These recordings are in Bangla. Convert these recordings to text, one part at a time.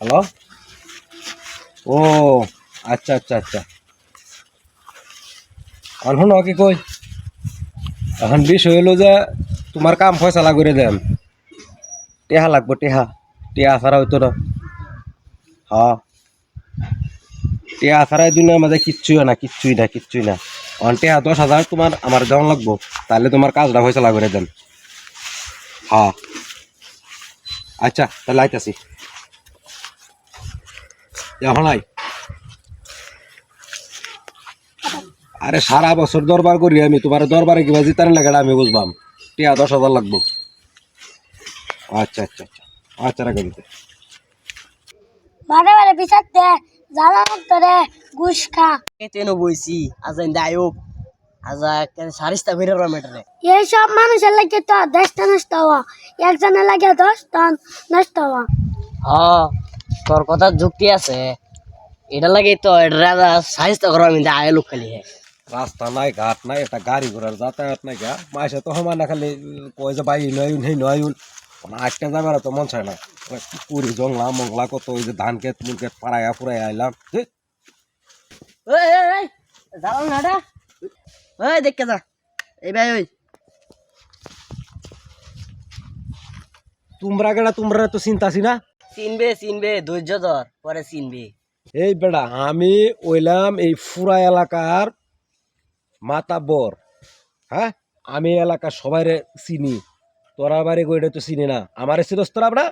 হ্যালো ও আচ্ছা আচ্ছা আচ্ছা। এখন কি কই? এখন বিষয় হইল যে তোমার কাম ফয়সালা করে দেন। টেহা লাগবো, টেহা। টেহা ছাড়া হইতো না হ্যাঁ টেহা ছাড়া দুনিয়ার মাঝে কিচ্ছুই না কিচ্ছুই না কিচ্ছুই না। অন টেহা দশ হাজার তোমার আমার দেওয়ান লাগবো। তাহলে তোমার কাজটা ফয়সালা করে দেন। হ্যাঁ আচ্ছা তাহলে আইতাছি এখন আই আরে সারা বছর দরবার করি আমি তোমার দরবারে কিবা জিতার লাগাটা আমি বুঝবাম। টিয়া দশ হাজার লাগবো। আচ্ছা আচ্ছা আচ্ছা। আচ্ছা রাখা দিতে। বারে বারে বিচার দে জ্বালা তোরে ঘুষ খা। তেনো বইছি আজ দায়ক। সারিস্তা ভেরে রমেটরে এইসব মানুষের লাগে তো দেশটা নষ্ট হওয়া। একজনের লাগে দশটা নষ্ট হওয়া। হ তোর কথা যুক্তি আছে। এটা লাগে তো এটা রাজা সারিস্তা করা আমি আয় লোক খালি হে। রাস্তা নাই ঘাট নাই একটা গাড়ি ঘোড়ার যাতায়াত নাই গা। মাসে তো সমান না খালি কয় যে বাই নয়ুন সেই নয়ুন আটটা যাবে তো মন চায় না। ওই কি করি জংলা মংলা কত ওই যে ধান ক্ষেত মুল ক্ষেত পাড়াইয়া ফুরাই আইলাম যাও না এটা ওই দেখে যা এই ভাই ওই। তোমরা গেলা তোমরা তো চিন্তা আছি না? চিনবে চিনবে ধৈর্য ধর পরে চিনবে। এই বেড়া আমি ওইলাম এই ফুরা এলাকার মাতা বর। হ্যাঁ? আমি এলাকার সবাইরে চিনি। তোরা বাড়ি গইটা তো চিনি না। আমার চিরস তোরা বেড়া?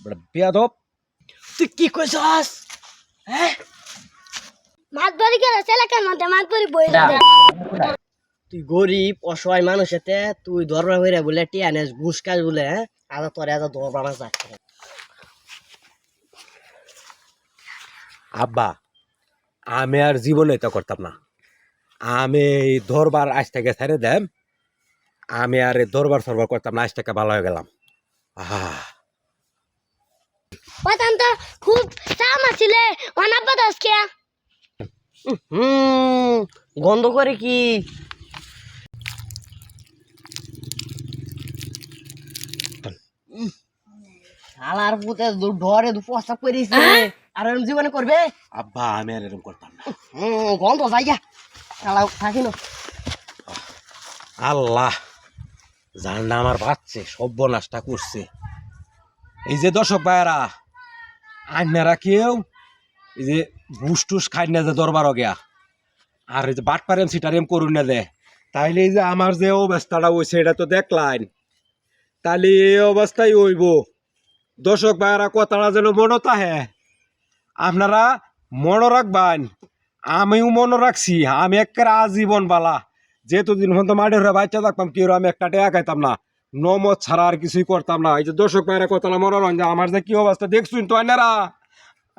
বেড়া বেয়াদব। তুই কি কইছস? হ্যাঁ? মাছ ধরি গেলে এলাকার মধ্যে মাছ ধরি বই তুই গরিব অসহায় মানুষ এতে তুই ধর্ম হইরে বলে টিয়ানেস ঘুষ কাজ বলে হ্যাঁ? আজ তোরে আজ ধর্ম না আব্বা আমি আর জীবনে তো করতাম না। আমি এই দরবার আজ থেকে ছেড়ে দেম। আমি আর এই দরবার সরবার করতাম না আজ থেকে ভালো হয়ে গেলাম। আহা। খুব চাম আছিলে অনাব্বা দশ খেয়া। হুম গন্ধ করে কি? শালার পুতে ডরে দু প্রস্তাব করিছে আর এরম জীবনে করবে? আব্বা আমি আর এরকম করতাম না। হুম গন্ধ যাই গা শালা থাকি না আল্লাহ না আমার বাচ্চে সর্বনাশটা করছে। এই যে দর্শক ভাইয়েরা আন্যারা কেউ এই যে ঘুষ টুস খাই না যে দরবার গিয়া। আর এই যে বাট পারেম সিটারেম করুন না দে। তাইলে যে আমার যে অবস্থাটা হয়েছে এটা তো দেখলাইন। তাহলে এই অবস্থায় হইব। দর্শক ভাইয়েরা, কথাটা যেন মনত আহে। আপনারা মনে রাখবেন, আমিও মনে রাখছি, আমি একেবারে আজীবন বালা। যেহেতু দিন পর্যন্ত মাঠের হয়ে বাচ্চা থাকতাম কেউ আমি একটা টেয়া খাইতাম না। নমদ ছাড়া আর কিছুই করতাম না। এই যে দর্শক ভাইয়েরা কথা না মনে রাখেন আমার যে কি অবস্থা, দেখছুন তো আইনারা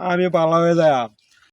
আমি ভালো হয়ে